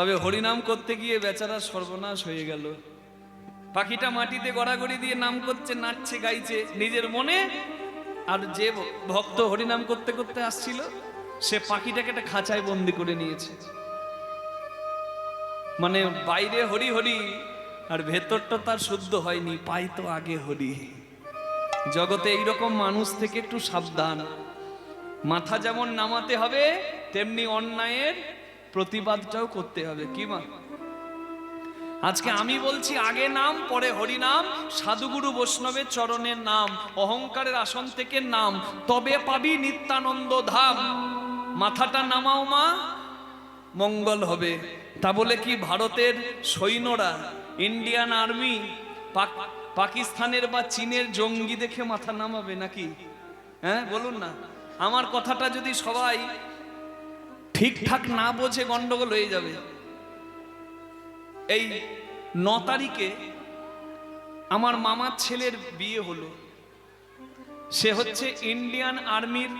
তবে হরিনাম করতে গিয়ে বেচারা সর্বনাশ হয়ে গেল। পাখিটা মাটিতে গড়াগড়ি দিয়ে নাম করছে, নাচছে, গাইছে, নিজের মনে। আর যে ভক্ত হরিনাম করতে করতে আসছিল, সে পাখিটাকে একটা খাঁচায় বন্দি করে নিয়েছে। মানে বাইরে হরি হরি, আর ভেতরটা তার শুদ্ধ হয়নি, পাই তো আগে হরি। জগতে এইরকম মানুষ থেকে একটু সাবধান। মাথা যেমন নামাতে হবে, তেমনি অন্যায়ের প্রতিবাদটাও করতে হবে, কি মা? আজকে আমি বলছি আগে নাম, পরে হরি নাম, সাধুগুরু বৈষ্ণবের চরণের নাম, অহংকারের আসন থেকে নাম, তবে পাবি নিত্যানন্দ ধাম। মাথাটা নামাও মা, মঙ্গল হবে। তা বলে কি ভারতের সৈন্যরা, ইন্ডিয়ান আর্মি পাকিস্তানের বা চীনের জঙ্গি দেখে মাথা নামাবে নাকি? হ্যাঁ বলুন না। আমার কথাটা যদি সবাই ঠিকঠাক না বোঝে গন্ডগোল হয়ে যাবে। এই ন তারিখে আমার মামার ছেলের বিয়ে হলো। সে হচ্ছে ইন্ডিয়ান আর্মির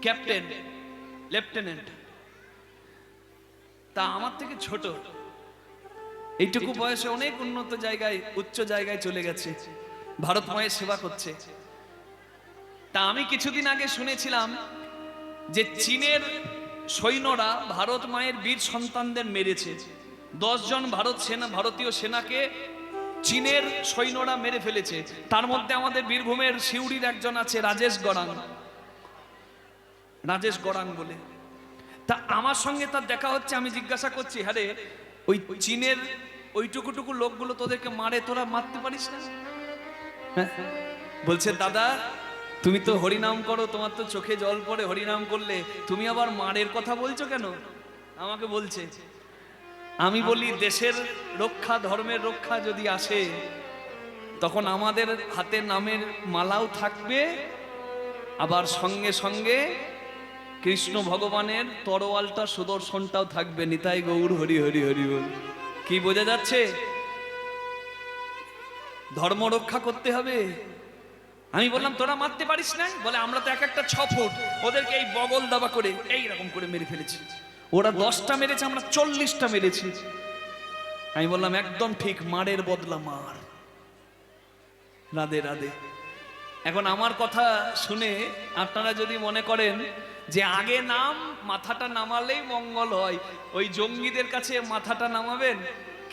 ক্যাপ্টেন, লেফটেন্যান্ট। তা আমার থেকে ছোট। এইটুকু বয়সে অনেক উন্নত জায়গায়, উচ্চ জায়গায় চলে গেছে। ভারত মায়ের সেবা করছে। তা আমি কিছুদিন আগে শুনেছিলাম যে চীনের সৈন্যরা ভারত মায়ের বীর সন্তানদের মেরেছে। জন ভারত সেনা, ভারতীয় সেনাকে চীনের সৈন্যরা মেরে ফেলেছে। তার মধ্যে আমাদের বীরভূমের সিউড়ির একজন আছে রাজেশ গড়াং। রাজেশ গড়াং বলে। তা আমার সঙ্গে তার দেখা হচ্ছে, আমি জিজ্ঞাসা করছি হ্যাঁ ওই চীনের ওইটুকুটুকু লোকগুলো তোদেরকে মারে, তোরা মারতে পারিস না? হ্যাঁ? বলছে, দাদা তুমি তো হরিনাম করো, তোমার তো চোখে জল পড়ে, হরিনাম করলে। তুমি আবার মারের কথা বলছো কেন? আমাকে বলছে। আমি বলি, দেশের রক্ষা, ধর্মের রক্ষা যদি আসে, তখন আমাদের হাতে নামের মালাও থাকবে। আবার সঙ্গে সঙ্গে কৃষ্ণ ভগবানের তরোয়ালটা সুদর্শনটাও থাকবে। নিতাই গৌর হরি হরি হরি বল। কি বোঝা যাচ্ছে? ধর্ম রক্ষা করতে হবে? আমি বললাম, তোরা মারতে পারিস না? বলে, আমরা তো এক একটা ছ ফুট। ওদেরকে এই বগল দাবা করে, এই রকম করে মেরে ফেলেছি। ওরা দশটা মেরেছে, আমরা চল্লিশটা মেরেছি। আমি বললাম, একদম ঠিক, মারের বদলা মার। রাধে রাধে। এখন আমার কথা শুনে আপনারা যদি মনে করেন যে আগে নাম, মাথাটা নামালেই মঙ্গল হয়, ওই জঙ্গিদের কাছে মাথাটা নামাবেন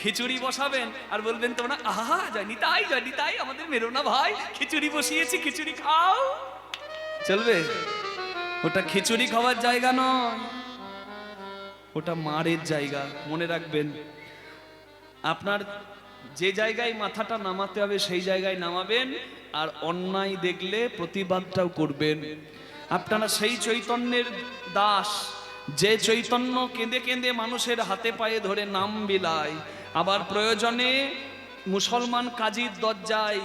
খিচুড়ি বসাবেন আর বলবেন তোমরা, আহা, জানি তাই জানি তাই, আমাদের মেরো না ভাই, খিচুড়ি বসিয়েছি, খিচুড়ি খাও। চলবে? ওটা খিচুড়ি খাওয়ার জায়গা নয়, ওটা মারের জায়গা, মনে রাখবেন। আপনার যে জায়গায় মাথাটা নামাতে হবে, সেই জায়গায় নামাবেন আর অন্যায় দেখলে প্রতিবাদটাও করবেন। আপনারা সেই চৈতন্যের দাস, যে চৈতন্য কেঁদে কেঁদে মানুষের হাতে পায়ে ধরে নাম বিলায় আবার প্রয়োজনে মুসলমান কাজীর দরজায়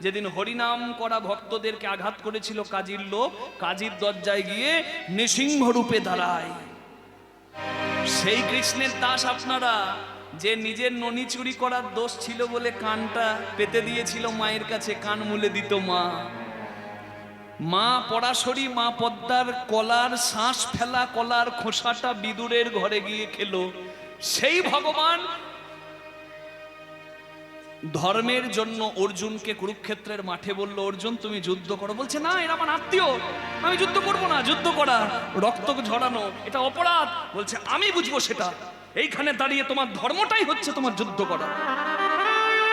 যেদিন হরিনাম করা ভক্তদেরকে আঘাত করেছিল কাজীর লোক, কাজীর দরজায় গিয়ে নৃসিংহ রূপে দাঁড়ায়। সেই কৃষ্ণের দাস আপনারা, যে নিজের ননি চুরি করার দোষ ছিল বলে কানটা পেতে দিয়েছিল মায়ের কাছে, কান মুলে দিত মা। মা পরাশরী মা পদ্মার কলার শ্বাস ফেলা, কলার খোসাটা বিদুরের ঘরে গিয়ে খেলো। সেই ভগবান ধর্মের জন্য অর্জুনকে কুরুক্ষেত্রের মাঠে বলল, অর্জুন, তুমি যুদ্ধ করো। বলছে, না, এরা আমার আত্মীয়। আমি যুদ্ধ করব না, যুদ্ধ করা। রক্ত ঝরানো, এটা অপরাধ। বলছে, আমি বুঝব সেটা। এইখানে দাঁড়িয়ে তোমার ধর্মটাই হচ্ছে তোমার যুদ্ধ করা।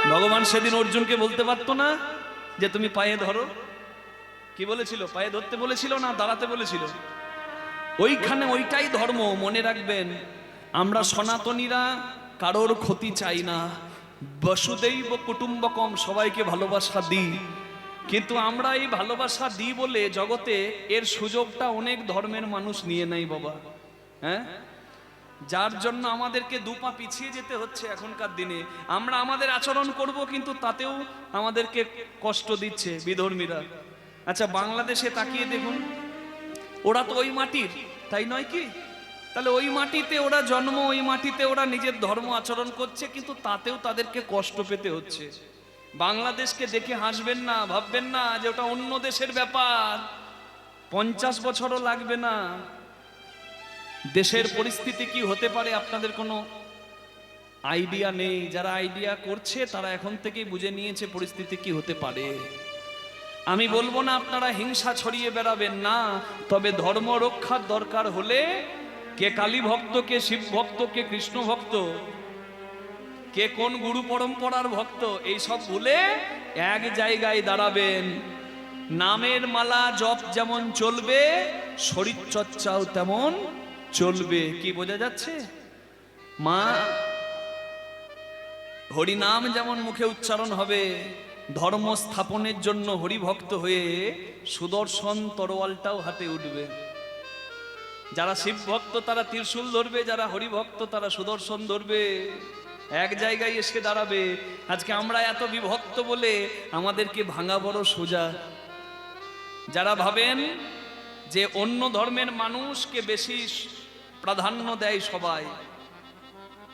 ভগবান সেদিন অর্জুনকে বলতে পারতো না যে, তুমি পায়ে ধরো। কি বলেছিল? পায়ে ধরতে বলেছিল না দাঁড়াতে বলেছিল? ওইখানে ওইটাই ধর্ম, মনে রাখবেন। আমরা সনাতনীরা কারোর ক্ষতি চাই না। বসুদৈব কুটুম্বকম, সবাইকে ভালোবাসা দিই কিন্তু আমরা এই ভালোবাসা দিই বলে জগতে এর সুযোগটা অনেক ধর্মের মানুষ নিয়ে নেয় বাবা। হ্যাঁ? যার জন্য আমাদেরকে দুপা পিছিয়ে যেতে হচ্ছে এখনকার দিনে। আমরা আমাদের আচরণ করব কিন্তু তাতেও আমাদেরকে কষ্ট দিচ্ছে বিধর্মীরা। আচ্ছা বাংলাদেশে তাকিয়ে দেখুন, ওরা তো ওই মাটির, তাই নয় কি? তাহলে ওই মাটিতে ওরা জন্ম, ওই মাটিতে ওরা নিজের ধর্ম আচরণ করছে, কিন্তু তাতেও তাদেরকে কষ্ট পেতে হচ্ছে। বাংলাদেশকে দেখে হাসবেন না, ভাববেন না যে ওটা অন্য দেশের ব্যাপার। পঞ্চাশ বছরও লাগবে না। দেশের পরিস্থিতি কি হতে পারে আপনাদের কোনো আইডিয়া নেই? যারা আইডিয়া করছে, তারা এখন থেকেই বুঝে নিয়েছে পরিস্থিতি কি হতে পারে। আমি বলব না আপনারা হিংসা ছড়িয়ে বেড়াবেন না, তবে ধর্ম রক্ষার দরকার হলে কে কালী ভক্ত, কে শিব ভক্ত, কে কৃষ্ণ ভক্ত, কে কোন গুরু পরম্পরার ভক্ত, এই সব ভুলে এক জায়গায় দাঁড়াবেন। নামের মালা জপ যেমন চলবে, শরীর চর্চাও তেমন চলবে। কি বোঝা যাচ্ছে? মা, হরিনাম যেমন মুখে উচ্চারণ হবে, ধর্ম স্থাপনের জন্য হরিভক্ত হয়ে সুদর্শন তরোয়ালটাও হাতে উঠবে। যারা শিব ভক্ত, তারা ত্রিশূল ধরবে, যারা হরিভক্ত, তারা সুদর্শন ধরবে। এক জায়গায় এসে দাঁড়াবে, আজকে আমরা এত বিভক্ত বলে আমাদেরকে ভাঙা বড় সোজা। যারা ভাবেন যে অন্য ধর্মের মানুষকে বেশি প্রাধান্য দেয় সবাই,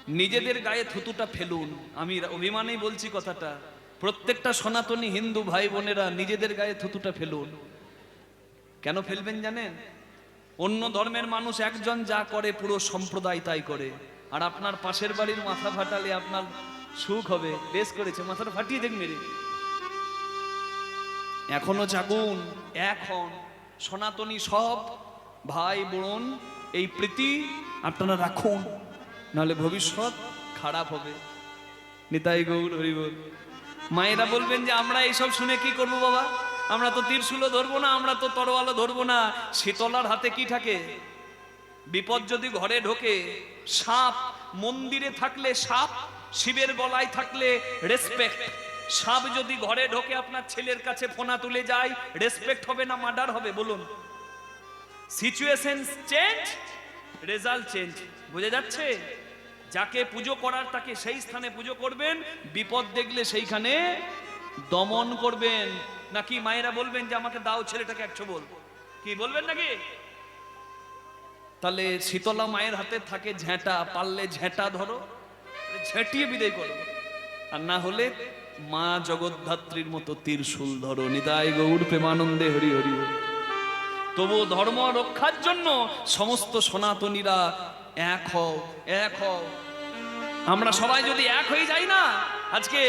নিজেদের গায়ে থুতুটা ফেলুন। আমি অভিমানেই বলছি কথাটা, প্রত্যেকটা সনাতনী হিন্দু ভাই বোনেরা নিজেদের গায়ে থুতুটা ফেলুন। কেন ফেলবেন জানেন? অন্য ধর্মের মানুষ একজন যা করে, পুরো সম্প্রদায় তাই করে। আর আপনার পাশের বাড়ির মাথা ফাটালে আপনার সুখ হবে। বেশ করেছে, মাথাটা ফাটিয়ে দেখ মেরে। এখনও জাগুন, এখন সনাতনী সব ভাই বোন, এই প্রীতি আপনারা রাখুন, নাহলে ভবিষ্যৎ খারাপ হবে। নিতাই গৌর হরিবল মায়েরা বলবেন যে, আমরা এইসব শুনে কি করব বাবা? আমরা তো তীরশুলো ধরবো না, আমরা তো তরোয়ালও ধরবো না। শীতলার হাতে কি থাকে? বিপদ যদি ঘরে ঢোকে, সাপ মন্দিরে থাকলে সাপ, শিবের গলায় থাকলে রেসপেক্ট সাপ যদি ঘরে ঢোকে, আপনার ছেলের কাছে ফোনা তুলে যায় রেসপেক্ট হবে না মার্ডার হবে, বলুন। সিচুয়েশন চেঞ্জ রেজাল্ট চেঞ্জ বুঝে যাচ্ছে? যাকে পুজো করার, তাকে সেই স্থানে পুজো করবেন, বিপদ দেখলে সেইখানে দমন করবেন? নাকি মায়েরা বলবেন যে আমাকে দাও ছেলেটাকে একশো বল? কি বলবেন নাকি? তাহলে শীতলা মায়ের হাতে থাকে ঝেঁটা, পারলে ঝেঁটা ধরো ঝেঁটিয়ে বিদায় করো। আর না হলে মা জগদ্ধাত্রীর মতো তীরশুল ধরো নিতাই গৌর প্রেমানন্দে হরি হরি। তবু ধর্ম রক্ষার জন্য সমস্ত সনাতনীরা এক হও এক হও। আমরা সবাই যদি এক হয়ে যাই না, আজকে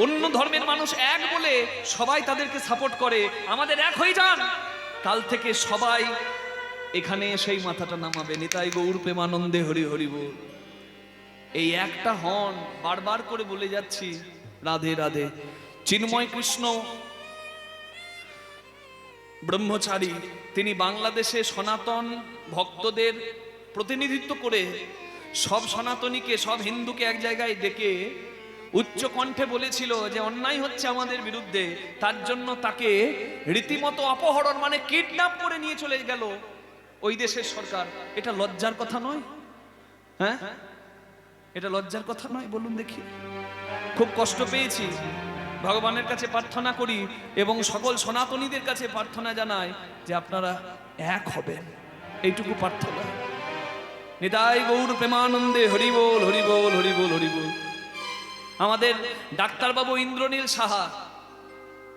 অন্য ধর্মের মানুষ এক বলে সবাই তাদেরকে সাপোর্ট করে, আমাদের এক হয়ে যান। কাল থেকে সবাই এখানে সেই মাথাটা নামাবে, নিতাই গৌর প্রেমানন্দে হরি হরি বল। এই একটা হন বারবার করে বলে যাচ্ছি, রাধে রাধে। চিন্ময় কৃষ্ণ, ব্রহ্মচারী, তিনি বাংলাদেশে সনাতন ভক্তদের প্রতিনিধিত্ব করে সব সনাতনীকে, সব হিন্দুকে এক জায়গায় ডেকে উচ্চ কণ্ঠে বলেছিল যে অন্যায় হচ্ছে আমাদের বিরুদ্ধে, তার জন্য তাকে রীতিমতো অপহরণ মানে কিডন্যাপ করে নিয়ে চলে গেল ওই দেশের সরকার। এটা লজ্জার কথা নয়? হ্যাঁ? এটা লজ্জার কথা নয়? বলুন দেখি। খুব কষ্ট পেয়েছি। ভগবানের কাছে প্রার্থনা করি এবং সকল সনাতনীদের কাছে প্রার্থনা জানাই যে আপনারা এক হবেন। এইটুকু প্রার্থনা। নিতাই গৌর প্রেমানন্দে হরিবোল হরিবোল হরিবোল হরিবোল। আমাদের ডাক্তারবাবু ইন্দ্রনীল সাহা,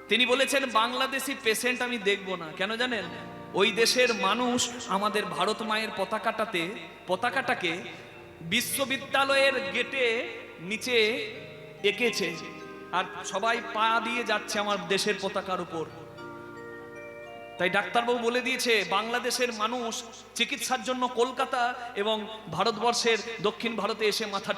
তিনি বলেছেন, বাংলাদেশি পেশেন্ট আমি দেখব না। কেন জানেন? ওই দেশের মানুষ আমাদের ভারত মায়ের পতাকাটাতে, পতাকাটাকে বিশ্ববিদ্যালয়ের গেটে নিচে এঁকেছে আর সবাই পা দিয়ে যাচ্ছে আমার দেশের পতাকার উপর। তাই ডাক্তারবাবু বলে দিয়েছে, বাংলাদেশের মানুষ চিকিৎসার জন্য কলকাতা এবং ভারতবর্ষের দক্ষিণ ভারতে এসে মাথা